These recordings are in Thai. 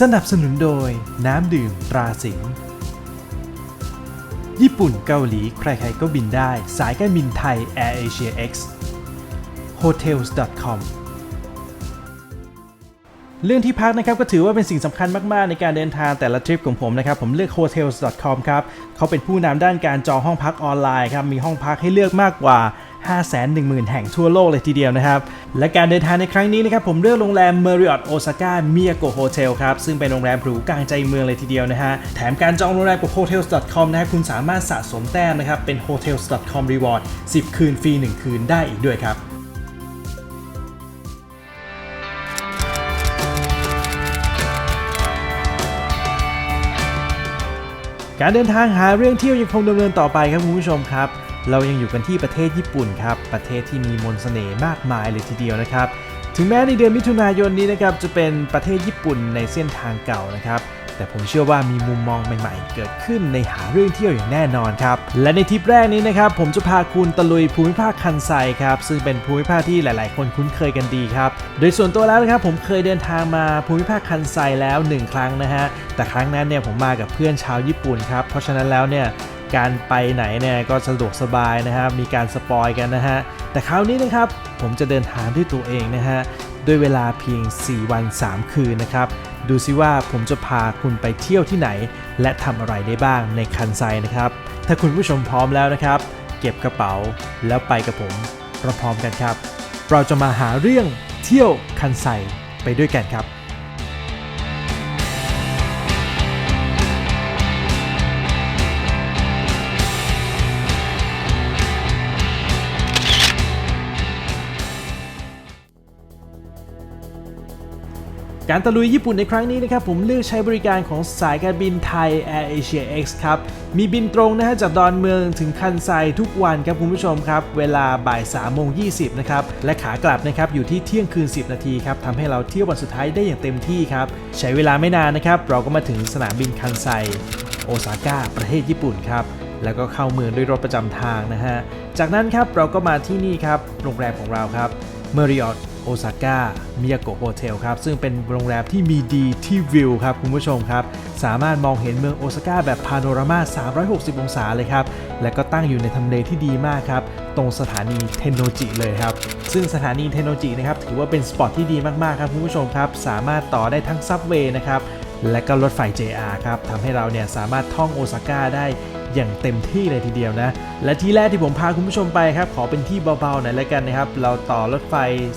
สนับสนุนโดยน้ำดื่มตราสิงห์ญี่ปุ่นเกาหลีใครๆก็บินได้ สายการบินไทย Air Asia X hotels.com เรื่องที่พักนะครับก็ถือว่าเป็นสิ่งสำคัญมากๆ ในการเดินทางแต่ละทริปของผมนะครับ ผมเลือก hotels.com ครับ เขาเป็นผู้นำด้านการจองห้องพักออนไลน์ครับ มีห้องพักให้เลือกมากกว่า 510,000 แห่งทั่วโลกเลยทีเดียวนะครับ และการเดินทางในครั้งนี้นะครับผมเลือกโรงแรม Marriott Osaka Miyako Hotel ครับ ซึ่งเป็นโรงแรมหรูกลางใจเมืองเลยทีเดียวนะฮะ แถมการจองโรงแรมกับ hotels.com นะฮะคุณสามารถสะสมแต้มนะครับเป็น hotels.com reward 10 คืนฟรี 1 คืนได้อีกด้วยครับการเดินทางหาเรื่องเที่ยวยังคงดำเนินต่อไปครับคุณผู้ชมครับ เรายังอยู่กันที่ประเทศญี่ปุ่นครับ ประเทศที่มีมนต์เสน่ห์มากมายเลยทีเดียวนะครับ ถึงแม้ในเดือนมิถุนายนนี้นะครับจะเป็นประเทศญี่ปุ่นในเส้นทางเก่านะครับ แต่ผมเชื่อว่ามีมุมมองใหม่ๆ เกิดขึ้นในหาเรื่องเที่ยวอย่างแน่นอนครับ และในทริปแรกนี้นะครับผมจะพาคุณตะลุยภูมิภาคคันไซครับ ซึ่งเป็นภูมิภาคที่หลาย ๆ คนคุ้นเคยกันดีครับ โดยส่วนตัวแล้วนะครับผมเคยเดินทางมาภูมิภาคคันไซแล้ว 1 ครั้งนะฮะ แต่ครั้งนั้นเนี่ยผมมากับเพื่อนชาวญี่ปุ่นครับ เพราะฉะนั้นแล้วเนี่ย การไปไหนเนี่ยก็สะดวกสบายนะครับ มีการสปอยกันนะฮะ แต่คราวนี้นะครับผมจะเดินทางด้วยตัวเองนะฮะ ด้วยเวลาเพียง 4 วัน 3 คืนนะครับ ดูซิว่าผมจะพาคุณไปเที่ยวที่ไหน และทำอะไรได้บ้างในคันไซนะครับ ถ้าคุณผู้ชมพร้อมแล้วนะครับ เก็บกระเป๋าแล้วไปกับผมพร้อมๆกันครับ เราจะมาหาเรื่องเที่ยวคันไซไปด้วยกันครับ การตะลุยญี่ปุ่นในครั้งนี้นะครับผมเลือกใช้บริการของสายการบินไทย Air Asia X ครับ มีบินตรงนะฮะจากดอนเมืองถึงคันไซทุกวันครับคุณผู้ชมครับ เวลาบ่าย3โมง20นะครับ และขากลับนะครับอยู่ที่เที่ยงคืน 10 นาทีครับทำให้เราเที่ยววันสุดท้ายได้อย่างเต็มที่ครับ ใช้เวลาไม่นานนะครับ เราก็มาถึงสนามบินคันไซโอซาก้าประเทศญี่ปุ่นครับแล้วก็เข้าเมืองด้วยรถประจำทางนะฮะจากนั้นครับเราก็มาที่นี่ครับโรงแรมของเราครับ Marriott โอซาก้ามิยาโกะโฮเทลครับซึ่งเป็นโรงแรมที่มีดีที่วิวครับคุณผู้ชมครับ สามารถมองเห็นเมืองโอซาก้าแบบพาโนรามา 360 องศาเลยครับ และก็ตั้งอยู่ในทำเลที่ดีมากครับ ตรงสถานีเทนโนจิเลยครับ ซึ่งสถานีเทนโนจินะครับ ถือว่าเป็นสปอตที่ดีมากๆครับคุณผู้ชมครับ สามารถต่อได้ทั้งซับเวย์นะครับและก็รถไฟ JR ครับทำให้เราเนี่ยสามารถท่องโอซาก้าได้ อย่างเต็มที่เลยทีเดียวนะ และที่แรกที่ผมพาคุณผู้ชมไปครับ ขอเป็นที่เบาๆหน่อยแล้วกันนะครับ เราต่อรถไฟ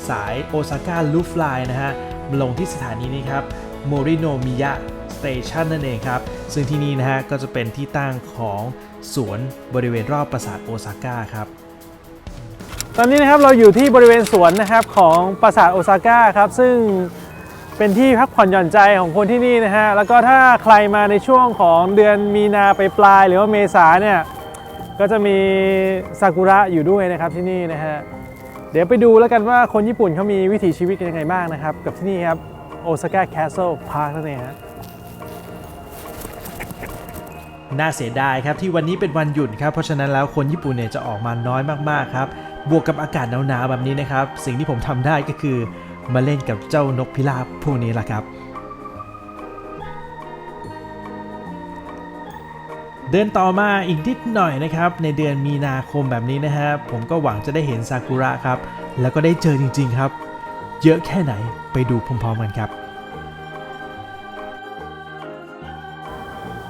สายโอซาก้าลูฟไลน์นะฮะมาลงที่สถานีนี้ครับโมริโนมิยะสเตชันนั่นเองครับ ซึ่งที่นี่นะฮะก็จะเป็นที่ตั้งของสวนบริเวณรอบปราสาทโอซาก้าครับตอนนี้นะครับเราอยู่ที่บริเวณสวนนะครับของปราสาทโอซาก้าครับซึ่ง เป็นที่พักผ่อนหย่อนใจของคนที่นี่นะฮะ แล้วก็ถ้าใครมาในช่วงของเดือนมีนาไปปลายหรือว่าเมษาเนี่ย ก็จะมีซากุระอยู่ด้วยนะครับที่นี่นะฮะ เดี๋ยวไปดูแล้วกันว่าคนญี่ปุ่นเขามีวิถีชีวิตกันยังไงบ้างนะครับ กับที่นี่ครับโอซาก้าแคสเซิลพาร์คนั่นเองฮะน่าเสียดายครับที่วันนี้เป็นวันหยุดครับเพราะฉะนั้นแล้วคนญี่ปุ่นเนี่ยจะออกมาน้อยมากๆครับบวกกับอากาศหนาวๆแบบนี้นะครับสิ่งที่ผมทำได้ก็คือ มาเล่นกับเจ้านกพิราบพวกนี้แหละครับ เดินต่อมาอีกนิดหน่อยนะครับ ในเดือนมีนาคมแบบนี้นะฮะผมก็หวังจะได้เห็นซากุระครับ แล้วก็ได้เจอจริง ๆ ครับ เยอะแค่ไหนไปดูพร้อมๆกันครับ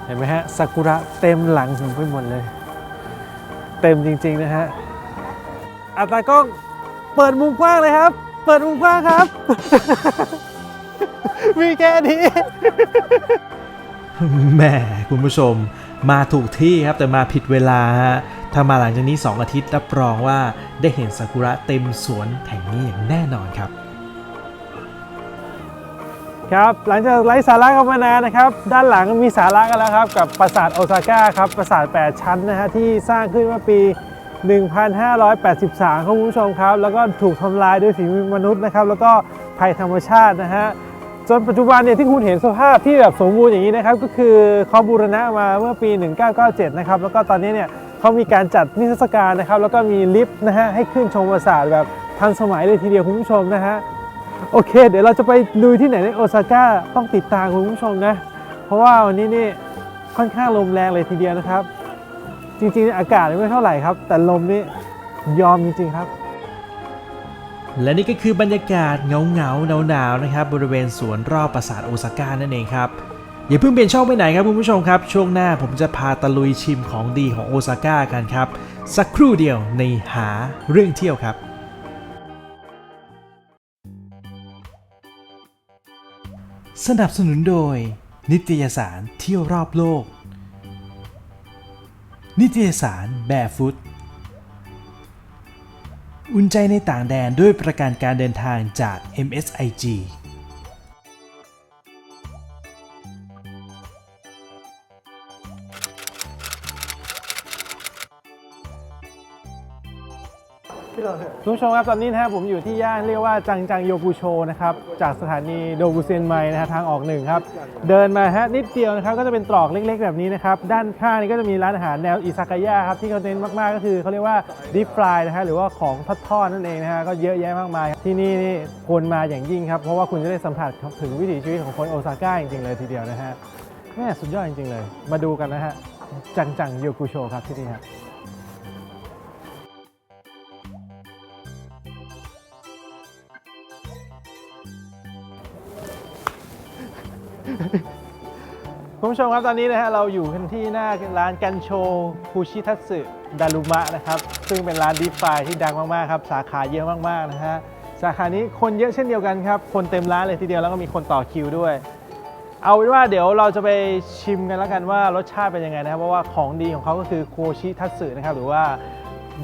เห็นไหมฮะซากุระเต็มหลังผมไปหมดเลย เต็มจริง ๆ นะฮะอัตากล้องเปิดมุมกว้างเลยครับ เปิดมุมกว้างครับ มีแค่นี้แหม่คุณผู้ชมมาถูกที่ครับแต่มาผิดเวลาฮะถ้ามาหลังจากนี้ 2 อาทิตย์รับรองว่าได้เห็นซากุระเต็มสวนแห่งนี้อย่างแน่นอนครับ ครับหลังจากไร้สาระกันมานานนะครับ ด้านหลังมีสาระกันแล้วครับ กับปราสาทโอซาก้าครับปราสาท 8 ชั้นนะฮะที่สร้างขึ้นเมื่อปี 1583 ครับคุณผู้ชมครับ แล้วก็ถูกทำลายด้วยฝีมือมนุษย์นะครับ แล้วก็ภัยธรรมชาตินะฮะ จนปัจจุบันเนี่ยที่คุณเห็นสภาพที่แบบสมบูรณ์อย่างนี้นะครับ ก็คือเขาบูรณะมาเมื่อปี 1997 นะครับ แล้วก็ตอนนี้เนี่ยเขามีการจัดนิทรรศการนะครับ แล้วก็มีลิฟต์นะฮะให้ขึ้นชมปราสาทแบบทันสมัยเลยทีเดียวคุณผู้ชมนะฮะ โอเค เดี๋ยวเราจะไปดูที่ไหนในโอซาก้าต้องติดตามคุณผู้ชมนะ เพราะว่าวันนี้นี่ค่อนข้างลมแรงเลยทีเดียวนะครับ จริงๆ อากาศไม่เท่าไหร่ครับ แต่ลมนี่ยอมจริงๆครับ และนี่ก็คือบรรยากาศเงาเงาหนาวหนาวๆนะครับ บริเวณสวนรอบปราสาทโอซาก้านั่นเองครับอย่าเพิ่งเปลี่ยนช่องไปไหนครับคุณผู้ชมครับ ช่วงหน้าผมจะพาตะลุยชิมของดีของโอซาก้ากันครับ สักครู่เดียวในหาเรื่องเที่ยวครับสนับสนุนโดย นิตยสารเที่ยวรอบโลก นิตยสารแบฟุตอุ่นใจในต่างแดนด้วยประกันการเดินทางจาก MSIG คุณผู้ชมครับตอนนี้นะฮะผมอยู่ที่ย่านเรียกว่าจังจังโยกุโชนะครับจากสถานีโดกุเซนไมนะฮะทางออกหนึ่งครับเดินมาฮะนิดเดียวนะครับก็จะเป็นตรอกเล็กๆ แบบนี้นะครับด้านข้างนี้ก็จะมีร้านอาหารแนวอิซากายะครับที่เขาเน้นมากๆก็คือเขาเรียกว่าดิฟรายนะฮะหรือว่าของทอดๆนั่นเองนะฮะก็เยอะแยะมากมาย ที่นี่นี่ควรมาอย่างยิ่งครับเพราะว่าคุณจะได้สัมผัสถึงวิถีชีวิตของคนโอซาก้าจริงๆเลยทีเดียวนะฮะแม่สุดยอดจริงๆเลย มาดูกันนะฮะจังจังโยกุโชครับที่นี่ครับ คุณผู้ชมครับตอนนี้นะฮะเราอยู่กันที่หน้าร้านกันโชฟูชิทัตสึดารุมะนะครับซึ่งเป็นร้านดีฟายที่ดังมากๆครับสาขาเยอะมากๆนะฮะสาขานี้คนเยอะเช่นเดียวกันครับคนเต็มร้านเลยทีเดียวแล้วก็มีคนต่อคิวด้วย เอาเป็นว่าเดี๋ยวเราจะไปชิมกันแล้วกันว่ารสชาติเป็นยังไงนะครับเพราะว่าของดีของเขาก็คือโคชิทัตสึนะครับหรือว่า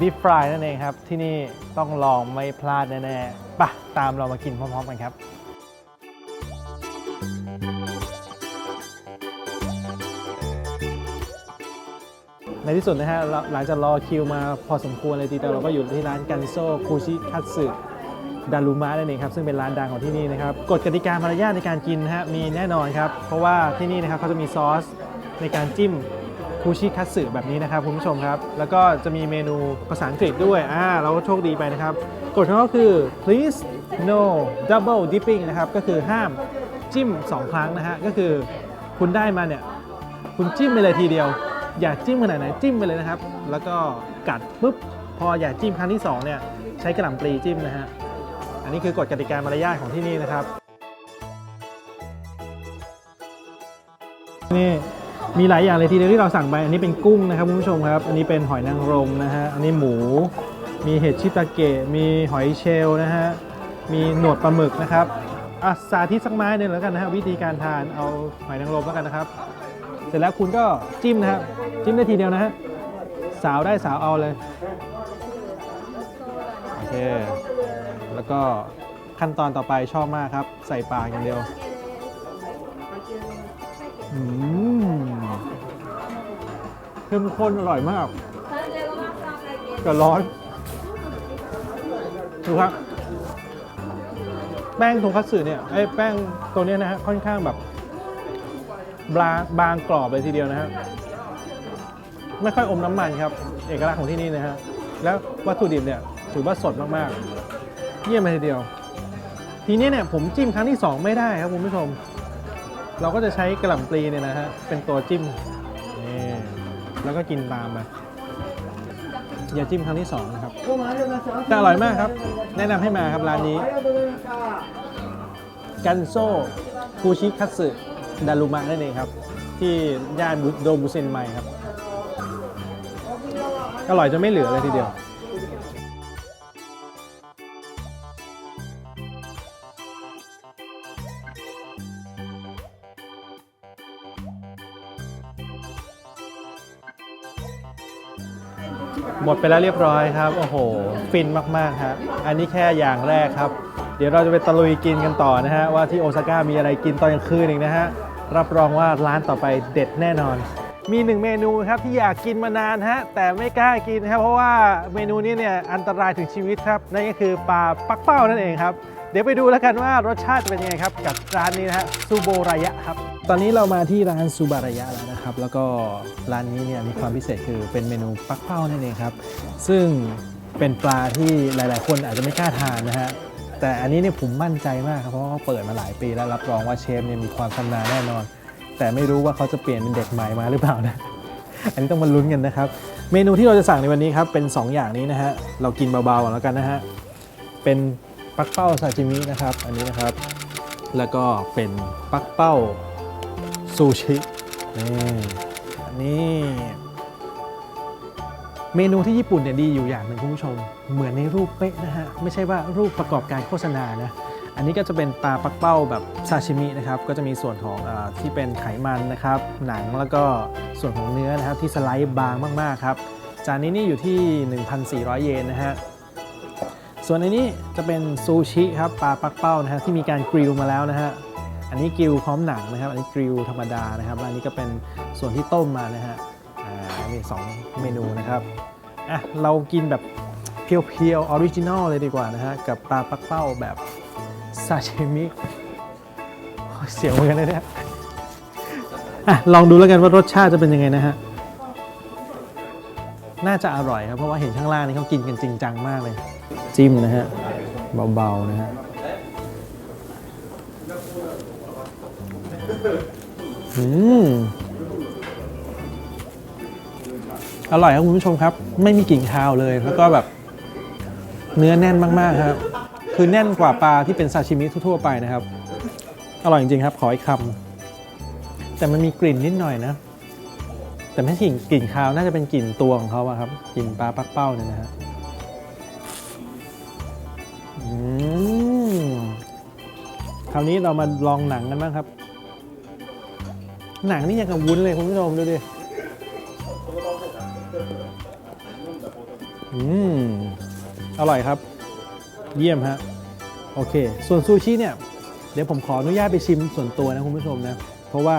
ดีฟรายนั่นเองครับที่นี่ต้องลองไม่พลาดแน่ๆปะตามเรามากินพร้อมๆกันครับ ในที่สุดนะฮะหลังจากรอคิวมาพอสมควรเลยทีเดียวเราก็อยู่ที่ร้านกันโซคูชิคัตสึดารุมะนั่นเองครับซึ่งเป็นร้านดังของที่นี่นะครับกฎกติกามารยาทในการกินนะฮะมีแน่นอนครับ เพราะว่าที่นี่นะครับเขาจะมีซอสในการจิ้มคูชิคัตสึแบบนี้นะครับคุณผู้ชมครับ แล้วก็จะมีเมนูภาษาอังกฤษด้วยอ่าเราก็โชคดีไปนะครับกฎของเขาคือ please no double dipping นะครับก็คือห้ามจิ้ม 2 ครั้งนะฮะก็คือคุณได้มาเนี่ยคุณจิ้มไปเลยทีเดียว อยากจิ้มขนาดไหนจิ้มไปเลยนะครับ แล้วก็กัดปุ๊บพออยากจิ้มครั้งที่สองเนี่ยใช้กระหล่ำปลีจิ้มนะฮะอันนี้คือกฎกติกามารยาทของที่นี่นะครับ นี่มีหลายอย่างเลยทีเดียวที่เราสั่งไปอันนี้เป็นกุ้งนะครับคุณผู้ชมครับ อันนี้เป็นหอยนางรมนะฮะอันนี้หมู มีเห็ดชิตาเกะมีหอยเชลนะฮะมีหนวดปลาหมึกนะครับอะสาธิตสักไม้หนึ่งแล้วกันนะฮะวิธีการทานเอาหอยนางรมแล้วกันนะครับ ร็จแล้วคุณก็จิ้มนะฮะจิ้มได้ทีเดียวนะฮะสาวได้สาวเอาเลยโอเคแล้วก็ขั้นตอนต่อไปชอบมากครับ ใส่ปากอย่างเดียวอืมเข้มข้นอร่อยมากก็ร้อนดูครับ แป้งทงคัตสึเนี่ยไอ้แป้งตัวเนี้ยนะฮะค่อนข้างแบบ บาบางกรอบเลยทีเดียวนะฮะไม่ค่อยอมน้ำมันครับ เอกลักษณ์ของที่นี่นะฮะแล้ววัตถุดิบเนี่ยถือว่าสดมากๆ เยี่ยมเลยทีเดียว ทีนี้เนี่ยผมจิ้มครั้งที่ 2 ไม่ได้ครับคุณผู้ชม เราก็จะใช้กระหล่ำปลีเนี่ยนะฮะเป็นตัวจิ้มนี่แล้วก็กินตามไปอย่าจิ้มครั้งที่ 2 นะครับแต่อร่อยมากครับ แนะนำให้มาครับร้านนี้ กันโซคูชิคัตสึ ดารุมะนั่นเองครับ ที่ย่านโดบุเซนไมครับ อร่อยจนไม่เหลือเลยทีเดียวหมดไปแล้วเรียบร้อยครับ โอ้โห ฟินมากๆครับอันนี้แค่อย่างแรกครับ เดี๋ยวเราจะไปตะลุยกินกันต่อนะฮะ ว่าที่โอซาก้ามีอะไรกินตอนกลางคืนอีกนะฮะ รับรองว่าร้านต่อไปเด็ดแน่นอน มีหนึ่งเมนูครับที่อยากกินมานานฮะ แต่ไม่กล้ากินครับเพราะว่าเมนูนี้เนี่ยอันตรายถึงชีวิตครับ นั่นก็คือปลาปักเป้านั่นเองครับเดี๋ยวไปดูแล้วกันว่ารสชาติจะเป็นยังไงครับ กับร้านนี้นะฮะซูโบรายะครับ ตอนนี้เรามาที่ร้านซูบารายะแล้วนะครับ แล้วก็ร้านนี้เนี่ยมีความพิเศษคือเป็นเมนูปักเป้านั่นเองครับ ซึ่งเป็นปลาที่หลาย ๆ คนอาจจะไม่กล้าทานนะฮะ แต่อันนี้เนี่ยผมมั่นใจมากครับเพราะว่าเขาเปิดมาหลายปีแล้วรับรองว่าเชฟเนี่ยมีความชำนาญแน่นอน แต่ไม่รู้ว่าเขาจะเปลี่ยนเป็นเด็กใหม่มาหรือเปล่านะ อันนี้ต้องมาลุ้นกันนะครับ เมนูที่เราจะสั่งในวันนี้ครับเป็น 2 อย่างนี้นะฮะเรากินเบาๆก่อนแล้วกันนะฮะเป็นปักเป้าซาชิมินะครับ อันนี้นะครับ แล้วก็เป็นปักเป้าซูชินี่อันนี้ เมนูที่ญี่ปุ่นเนี่ยดีอยู่อย่างหนึ่งคุณผู้ชม เหมือนในรูปเป๊ะนะฮะ ไม่ใช่ว่ารูปประกอบการโฆษณานะ อันนี้ก็จะเป็นปลาปักเป้าแบบซาชิมินะครับ ก็จะมีส่วนของอที่เป็นไขมันนะครับ หนังแล้วก็ส่วนของเนื้อนะครับที่สไลด์บางมากๆครับ จานนี้นี่อยู่ที่ 1,400 เยนนะฮะ ส่วนอันนี้จะเป็นซูชิครับปลาปักเป้านะฮะที่มีการกริลมาแล้วนะฮะ อันนี้กริลพร้อมหนังนะครับ อันนี้กริลธรรมดานะครับ อันนี้ก็เป็นส่วนที่ต้มมานะฮะ อ่ามีสองเมนูนะครับอะเรากินแบบเพียวๆออริจินอลเลยดีกว่านะฮะ กับปลาปักเป้าแบบซาชิมิเสียวเหมือนกันเลยเนี่ยอะลองดูแล้วกันว่ารสชาติจะเป็นยังไงนะฮะ น่าจะอร่อยครับ เพราะว่าเห็นข้างล่างนี่เขากินกันจริงจังมากเลย จิ้มนะฮะ เบาๆนะฮะอืม อร่อยครับคุณผู้ชมครับ ไม่มีกลิ่นคาวเลย แล้วก็แบบเนื้อแน่นมากๆครับ คือแน่นกว่าปลาที่เป็นซาชิมิทั่วๆไปนะครับ อร่อยจริงๆครับขออีกคำแต่มันมีกลิ่นนิดหน่อยนะ แต่ไม่ใช่กลิ่นกลิ่นคาวน่าจะเป็นกลิ่นตัวของเขาอะครับกลิ่นปลาปักเป้าเนี่ยนะฮะอืมคราวนี้เรามาลองหนังกันบ้างครับ หนังนี่ยังกับวุ้นเลยคุณผู้ชมดูดิ อืม อร่อยครับ เยี่ยมฮะ โอเค ส่วนซูชิเนี่ย เดี๋ยวผมขออนุญาตไปชิมส่วนตัวนะคุณผู้ชมนะ เพราะว่า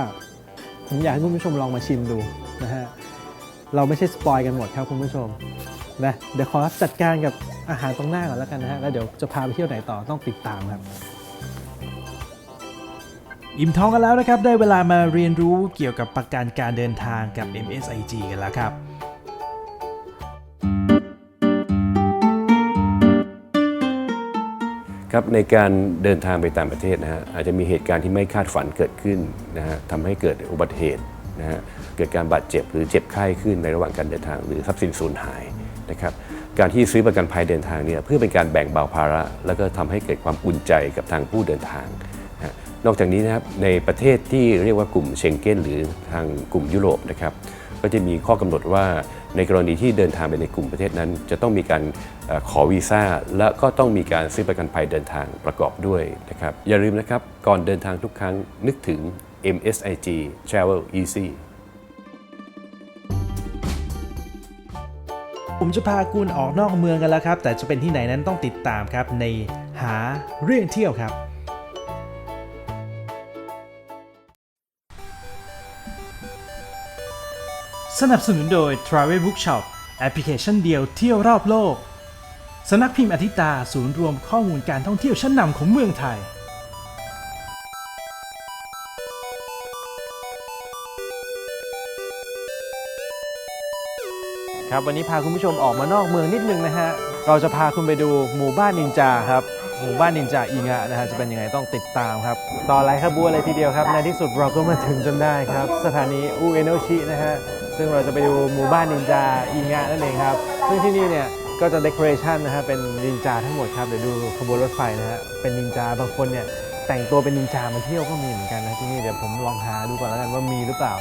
ผมอยากให้คุณผู้ชมลองมาชิมดูนะฮะ เราไม่ใช่สปอยกันหมดครับคุณผู้ชมนะ เดี๋ยวขอจัดการกับอาหารตรงหน้าก่อนแล้วกันนะฮะ แล้วเดี๋ยวจะพาไปเที่ยวไหนต่อต้องติดตามครับอิ่มท้องกันแล้วนะครับ ได้เวลามาเรียนรู้เกี่ยวกับประกันการเดินทางกับ MSIG กันแล้วครับ ครับในการเดินทางไปต่างประเทศนะฮะอาจจะมีเหตุการณ์ที่ไม่คาดฝันเกิดขึ้นนะฮะทำให้เกิดอุบัติเหตุนะฮะเกิดการบาดเจ็บหรือเจ็บไข้ขึ้นในระหว่างการเดินทาง หรือทรัพย์สินสูญหายนะครับการที่ซื้อประกันภัยเดินทางเนี่ยเพื่อเป็นการแบ่งเบาภาระ แล้วก็ทำให้เกิดความอุ่นใจกับทางผู้เดินทางนะนอกจากนี้นะครับในประเทศที่เรียกว่ากลุ่มเชงเก้นหรือทางกลุ่มยุโรปนะครับก็จะมีข้อกำหนดว่าในกรณีที่เดินทางไปในกลุ่มประเทศนั้น จะต้องมีการ ขอวีซ่าและก็ต้องมีการซื้อประกันภัยเดินทางประกอบด้วยนะครับอย่าลืมนะครับ ก่อนเดินทางทุกครั้งนึกถึง MSIG Travel Easy ผมจะพาคุณออกนอกเมืองกันแล้วครับ แต่จะเป็นที่ไหนนั้นต้องติดตามครับในหาเรื่องเที่ยวครับสนับสนุนโดย Travel Bookshop แอปพลิเคชันเดียวเที่ยวรอบโลก สำนักพิมพ์อธิตาศูนย์รวมข้อมูลการท่องเที่ยวชั้นนำของเมืองไทย ครับวันนี้พาคุณผู้ชมออกมานอกเมืองนิดนึงนะฮะ เราจะพาคุณไปดูหมู่บ้านนินจาครับ หมู่บ้านนินจาอิงะนะฮะจะเป็นยังไงต้องติดตามครับ ต่อไลขบวนเลยทีเดียวครับ ในที่สุดเราก็มาถึงจนได้ครับ สถานีอุเอโนชินะฮะ ซึ่งเราจะไปดูหมู่บ้านนินจาอิงะนั่นเองครับ ซึ่งที่นี่เนี่ย ก็จะเดคอเรชันนะฮะเป็นนินจาทั้งหมดครับ เดี๋ยวดูขบวนรถไฟนะฮะเป็นนินจาบางคนเนี่ยแต่งตัวเป็นนินจามาเที่ยวก็มีเหมือนกันนะที่นี่เดี๋ยวผมลองหาดูก่อนแล้วกันว่ามีหรือเปล่า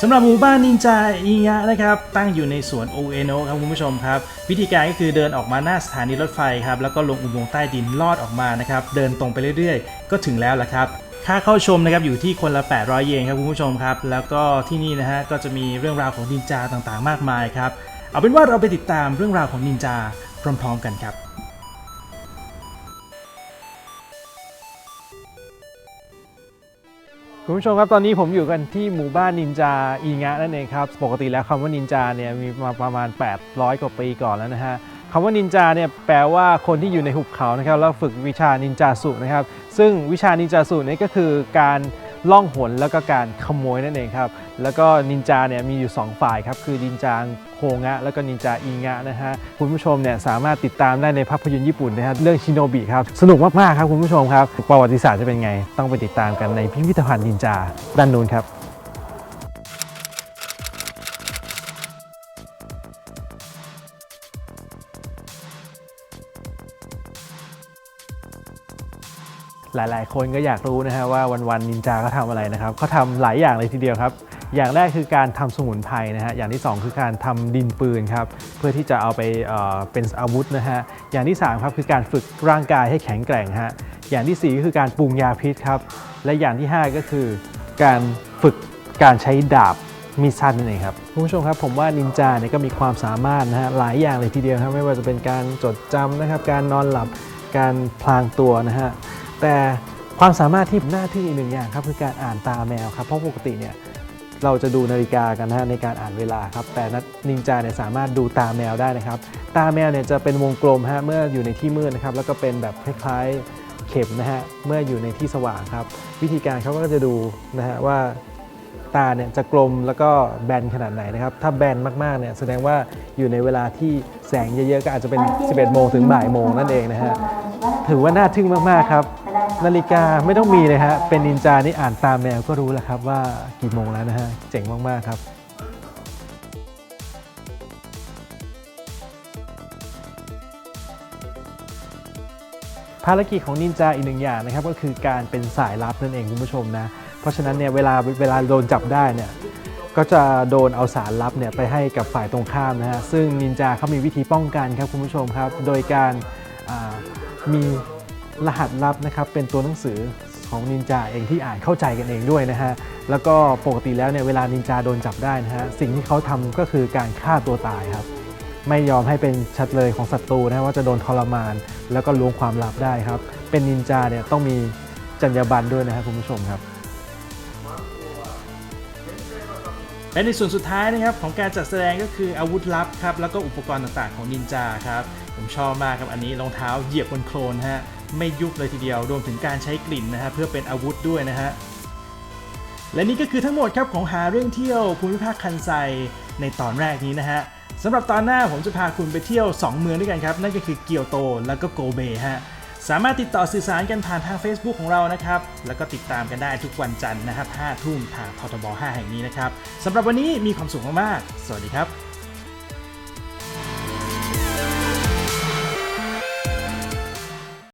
สำหรับหมู่บ้านนินจาอิงะนะครับตั้งอยู่ในสวนโอเอโนะครับคุณผู้ชมครับ วิธีการก็คือเดินออกมาหน้าสถานีรถไฟครับแล้วก็ลงอุโมงค์ใต้ดินลอดออกมานะครับเดินตรงไปเรื่อยๆ ก็ถึงแล้วละครับค่าเข้าชมนะครับอยู่ที่คนละ 800 เยนครับคุณผู้ชมครับ แล้วก็ที่นี่นะฮะก็จะมีเรื่องราวของนินจาต่างๆ มากมายครับ เอาเป็นว่าเราไปติดตามเรื่องราวของนินจาพร้อม ๆ กันครับคุณผู้ชมครับตอนนี้ผมอยู่กันที่หมู่บ้านนินจาอีงะนั่นเองครับปกติแล้วคำว่านินจาเนี่ยมีมาประมาณ 800 กว่าปีก่อนแล้วนะฮะคำว่านินจาเนี่ยแปลว่าคนที่อยู่ในหุบเขานะครับแล้วฝึกวิชานินจาสุนะครับ ซึ่งวิชานินจาสุนี่ก็คือการ ล่องหนแล้วก็การขโมยนั่นเองครับ แล้วก็นินจาเนี่ยมีอยู่ 2 ฝ่ายครับ คือนินจาโคงะ แล้วก็นินจาอิงะนะฮะ คุณผู้ชมเนี่ยสามารถติดตามได้ในภาพยนตร์ญี่ปุ่นนะฮะเรื่องชิโนบิครับ สนุกมาก ๆ ครับคุณผู้ชมครับ ประวัติศาสตร์จะเป็นไง ต้องไปติดตามกันในพิพิธภัณฑ์นินจาด้านนู้นครับ หลายๆ คนก็อยากรู้นะฮะว่าวันๆนินจาเขาทำอะไรนะครับเขาทำหลายอย่างเลยทีเดียวครับ อย่างแรกคือการทำสมุนไพรนะฮะอย่างที่ 2 คือการทำดินปืนครับเพื่อที่จะเอาไปเอ่อเป็นอาวุธนะฮะอย่างที่3ครับคือการฝึกร่างกายให้แข็งแกร่งฮะอย่างทีสี่4 ก็คือการปรุงยาพิษครับและอย่างที่ 5 ก็คือ การฝึกการใช้ดาบมีดสั้นนั่นเองครับคุณผู้ชมครับผมว่านินจาเนี่ยก็มีความสามารถนะฮะหลายอย่างเลยทีเดียวครับไม่ว่าจะเป็นการจดจำนะครับการนอนหลับการพลางตัวนะฮะ แต่ความสามารถที่น่าทึ่งอีกหนึ่งอย่างครับคือการอ่านตาแมวครับเพราะปกติเนี่ยเราจะดูนาฬิกากันนะฮะในการอ่านเวลาครับแต่นักนินจาเนี่ยสามารถดูตาแมวได้นะครับ ตาแมวเนี่ยจะเป็นวงกลมฮะเมื่ออยู่ในที่มืดนะครับแล้วก็เป็นแบบคล้ายๆเข็มนะฮะเมื่ออยู่ในที่สว่างครับ วิธีการเขาก็จะดูนะฮะว่าตาเนี่ยจะกลมแล้วก็แบนขนาดไหนนะครับ ถ้าแบนมากๆเนี่ยแสดงว่าอยู่ในเวลาที่แสงเยอะๆก็อาจจะเป็น 11 โมงถึงบ่ายโมงนั่นเองนะฮะถือว่าน่าทึ่งมากๆครับ นาฬิกาไม่ต้องมีเลยฮะ เป็นนินจานี่อ่านตามแมวก็รู้แล้วครับว่ากี่โมงแล้วนะฮะ เจ๋งมาก ๆ ครับภารกิจของนินจาอีกหนึ่งอย่างนะครับก็คือการเป็นสายลับนั่นเองคุณผู้ชมนะ เพราะฉะนั้นเนี่ยเวลาเวลาโดนจับได้เนี่ยก็จะโดนเอาสารลับเนี่ยไปให้กับฝ่ายตรงข้ามนะฮะซึ่งนินจาเขามีวิธีป้องกันครับคุณผู้ชมครับ โดยการมี รหัสลับนะครับเป็นตัวหนังสือของนินจาเองที่อ่านเข้าใจกันเองด้วยนะฮะ แล้วก็ปกติแล้วเนี่ยเวลานินจาโดนจับได้นะฮะ สิ่งที่เขาทำก็คือการฆ่าตัวตายครับ ไม่ยอมให้เป็นชัดเลยของศัตรูนะว่าจะโดนทรมาน แล้วก็ล้วงความลับได้ครับ เป็นนินจาเนี่ยต้องมีจรรยาบรรณด้วยนะครับคุณผู้ชมครับและในส่วนสุดท้ายนะครับของการจัดแสดงก็คืออาวุธลับครับแล้วก็อุปกรณ์ต่างๆของนินจาครับผมชอบมากครับอันนี้รองเท้าเหยียบบนโคลนฮะ ไม่ยุบเลยทีเดียว รวมถึงการใช้กลิ่นนะฮะเพื่อเป็นอาวุธด้วยนะฮะและนี่ก็คือทั้งหมดครับของหาเรื่องเที่ยวภูมิภาคคันไซในตอนแรกนี้นะฮะสำหรับตอนหน้าผมจะพาคุณไปเที่ยว 2 เมืองด้วยกันครับ นั่นก็คือเกียวโตแล้วก็โกเบฮะสามารถติดต่อสื่อสารกันผ่านทาง Facebook ของเรานะครับ แล้วก็ติดตามกันได้ทุกวันจันทร์นะครับ5ทุ่มทางททบ 5 แห่งนี้นะครับสำหรับวันนี้มีความสุขมากๆ สวัสดีครับ